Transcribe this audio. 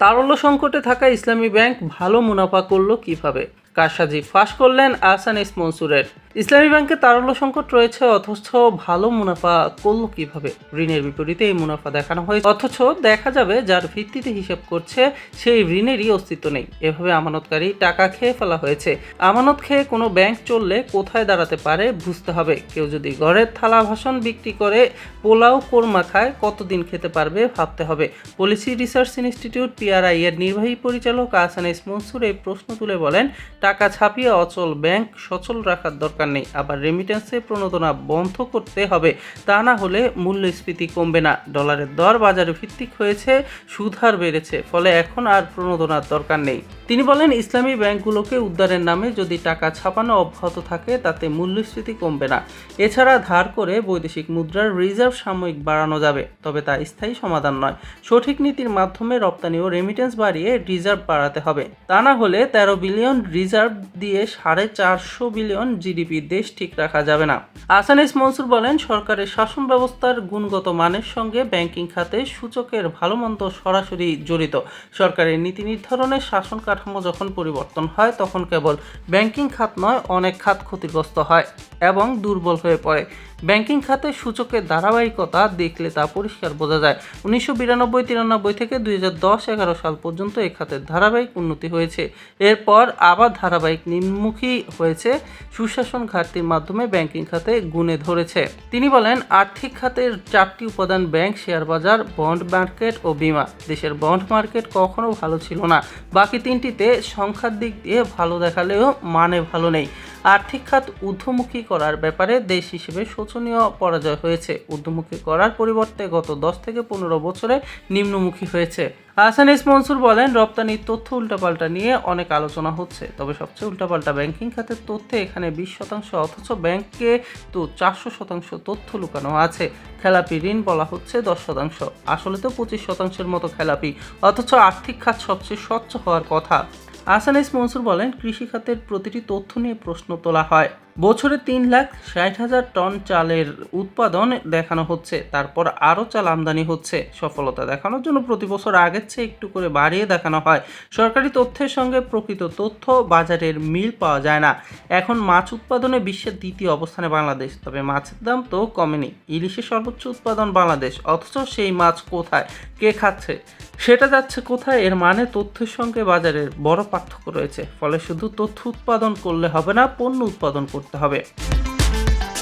তারল্য সংকটে থাকা ইসলামী ব্যাংক ভালো মুনাফা করল কীভাবে? কারসাজি ফাঁস করলেন আহসান ইস মনসুরের। ইসলামী ব্যাংকে তারল্য সংকট রয়েছে, অথচ ভালো মুনাফা করল কীভাবে? ঋণের বিপরীতে এই মুনাফা দেখানো হয়েছে, অথচ দেখা যাবে যার ভিত্তিতে হিসাব করছে, সেই ঋণেরই অস্তিত্ব নেই। এভাবে আমানতকারী টাকা খেয়ে ফেলা হয়েছে। আমানত খেয়ে কোনো ব্যাংক চললে কোথায় দাঁড়াতে পারে বুঝতে হবে। কেউ যদি ঘরের থালা ভাষণ বিক্রি করে, পোলাও কোরমা খায়, কতদিন খেতে পারবে ভাবতে হবে। পলিসি রিসার্চ ইনস্টিটিউট পিআরআই এর নির্বাহী পরিচালক আহসান ইস মনসুর এই প্রশ্ন তুলে বলেন, টাকা ছাপিয়ে অচল ব্যাংক সচল রাখার দরকার নেই। আবার রেমিটেন্সে প্রণোদনা বন্ধ করতে হবে। তা না হলে মূল্যস্ফীতি কমবে না। ডলারের দর বাজারে ভিত্তিক হয়েছে সুদহার বেড়েছে, ফলে এখন আর প্রণোদনার দরকার নেই। তিনি বলেন, ইসলামী ব্যাংকগুলোকে উদ্ধারের নামে যদি টাকা ছাপানো অব্যাহত থাকে, তাতে মূল্যস্ফীতি কমবে না। এছাড়া ধার করে বৈদেশিক মুদ্রার রিজার্ভ সাময়িক বাড়ানো যাবে, তবে তা স্থায়ী সমাধান নয়। সঠিক নীতির মাধ্যমে রপ্তানি ও রেমিটেন্স বাড়িয়ে রিজার্ভ বাড়াতে হবে। তা না হলে তেরো বিলিয়ন রিজার্ভ দিয়ে সাড়ে চারশো বিলিয়ন জিডিপি দেশ ঠিক রাখা যাবে না। আসানিস মনসুর বলেন, সরকারের শাসন ব্যবস্থার গুণগত মানের সঙ্গে ব্যাংকিং খাতে সূচকের ভালো মন্দ সরাসরি জড়িত। সরকারের নীতি নির্ধারণের শাসন কাঠামো যখন পরিবর্তন হয়, তখন কেবল ব্যাংকিং খাত নয়, অনেক খাত ক্ষতিগ্রস্ত হয় এবং দুর্বল হয়ে পড়ে। ব্যাংকিং খাতে সূচকের ধারাবাহিকতা দেখলে তা পরিষ্কার বোঝা যায়। উনিশশো বিরানব্বই, তিরানব্বই থেকে দুই হাজার দশ, এগারো সাল পর্যন্ত এই খাতের ধারাবাহিক উন্নতি হয়েছে। এরপর আবার ধারাবাহিক নিম্নমুখী হয়েছে। সুশাসন ঘাটতির মাধ্যমে ব্যাংকিং খাতে গুণে ধরেছে। তিনি বলেন, আর্থিক খাতের চারটি উপাদান ব্যাংক, শেয়ার বাজার, বন্ড মার্কেট ও বিমা। দেশের বন্ড মার্কেট কখনো ভালো ছিল না। বাকি তিনটিতে সংখ্যার দিক দিয়ে ভালো দেখালেও মানে ভালো নেই। আর্থিক খাত ঊর্ধ্বমুখী করার ব্যাপারে দেশ হিসেবে শোচনীয় পরাজয় হয়েছে। ঊর্ধ্বমুখী করার পরিবর্তে গত দশ থেকে পনেরো বছরে নিম্নমুখী হয়েছে। হাসান ইস মনসুর বলেন, রপ্তানির তথ্য উল্টাপাল্টা নিয়ে অনেক আলোচনা হচ্ছে। তবে সবচেয়ে উল্টাপাল্টা ব্যাংকিং খাতের তথ্যে এখানে বিশ শতাংশ অথচ ব্যাংকে তো চারশো শতাংশ তথ্য লুকানো আছে। খেলাপি ঋণ বলা হচ্ছে দশ শতাংশ। আসলে তো পঁচিশ শতাংশের মতো খেলাপি। অথচ আর্থিক খাত সবচেয়ে স্বচ্ছ হওয়ার কথা। আহসান স্পন্সর বলেন কৃষি খাতের প্রতিটি তথ্য নিয়ে প্রশ্ন তোলা হয়। বছরে তিন লাখ ষাট হাজার টন চালের উৎপাদন দেখানো হচ্ছে, তারপর আরও চাল আমদানি হচ্ছে। সফলতা দেখানোর জন্য প্রতি বছর আগের চেয়ে একটু করে বাড়িয়ে দেখানো হয়। সরকারি তথ্যের সঙ্গে প্রকৃত তথ্য বাজারের মিল পাওয়া যায় না। এখন মাছ উৎপাদনে বিশ্বের দ্বিতীয় অবস্থানে বাংলাদেশ, তবে মাছের দাম তো কমেনি। ইলিশের সর্বোচ্চ উৎপাদন বাংলাদেশ, অথচ সেই মাছ কোথায়, কে খাচ্ছে? সেটা যাচ্ছে কোথায়, এর মানে তথ্যের সঙ্গে বাজারের বড় পার্থক্য রয়েছে। ফলে শুধু তথ্য উৎপাদন করলে হবে না, পণ্য উৎপাদন করতে হবে।